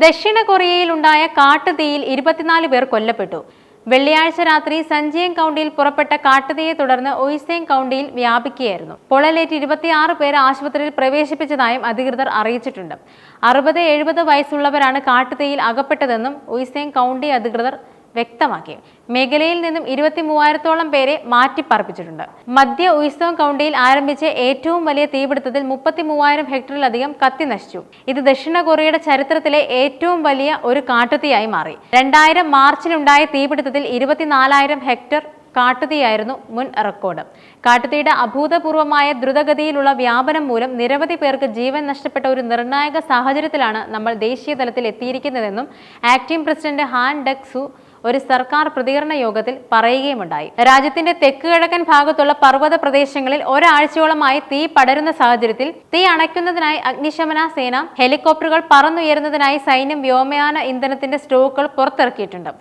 ദക്ഷിണ കൊറിയയിലുണ്ടായ കാട്ടുതീയിൽ ഇരുപത്തിനാല് പേർ കൊല്ലപ്പെട്ടു. വെള്ളിയാഴ്ച രാത്രി സഞ്ചിയം കൗണ്ടിയിൽ പുറപ്പെട്ട കാട്ടുതീയെ തുടർന്ന് ഒയ്സേങ് കൗണ്ടിയിൽ വ്യാപിക്കുകയായിരുന്നു. പൊളലേറ്റ് ഇരുപത്തിയാറ് പേരെ ആശുപത്രിയിൽ പ്രവേശിപ്പിച്ചതായും അധികൃതർ അറിയിച്ചിട്ടുണ്ട്. അറുപത് എഴുപത് വയസ്സുള്ളവരാണ് കാട്ടുതീയിൽ അകപ്പെട്ടതെന്നും ഒയ്സേങ് കൗണ്ടി അധികൃതർ വ്യക്തമാക്കി. മേഖലയിൽ നിന്നും ഇരുപത്തി മൂവായിരത്തോളം പേരെ മാറ്റിപ്പാർപ്പിച്ചിട്ടുണ്ട്. മധ്യ ഉത്സവം കൗണ്ടിയിൽ ആരംഭിച്ച ഏറ്റവും വലിയ തീപിടുത്തത്തിൽ മുപ്പത്തി മൂവായിരം ഹെക്ടറിലധികം കത്തി നശിച്ചു. ഇത് ദക്ഷിണ കൊറിയയുടെ ചരിത്രത്തിലെ ഏറ്റവും വലിയ ഒരു കാട്ടുതീയായി മാറി. രണ്ടായിരം മാർച്ചിലുണ്ടായ തീപിടുത്തത്തിൽ ഇരുപത്തിനാലായിരം ഹെക്ടർ കാട്ടുതീയായിരുന്നു മുൻ റെക്കോർഡ്. കാട്ടുതീയുടെ അഭൂതപൂർവമായ ദ്രുതഗതിയിലുള്ള വ്യാപനം മൂലം നിരവധി പേർക്ക് ജീവൻ നഷ്ടപ്പെട്ട ഒരു നിർണായക സാഹചര്യത്തിലാണ് നമ്മൾ ദേശീയ തലത്തിൽ എത്തിയിരിക്കുന്നതെന്നും acting president Han Duck soo ഒരു സർക്കാർ പ്രതികരണ യോഗത്തിൽ പറയുകയുമുണ്ടായി. രാജ്യത്തിന്റെ തെക്ക് കിഴക്കൻ ഭാഗത്തുള്ള പർവത പ്രദേശങ്ങളിൽ ഒരാഴ്ചയോളമായി തീ പടരുന്ന സാഹചര്യത്തിൽ തീ അണയ്ക്കുന്നതിനായി അഗ്നിശമന സേന ഹെലികോപ്റ്ററുകൾ പറന്നുയരുന്നതിനായി സൈന്യം വ്യോമയാന ഇന്ധനത്തിന്റെ സ്റ്റോക്കുകൾ പുറത്തിറക്കിയിട്ടുണ്ട്.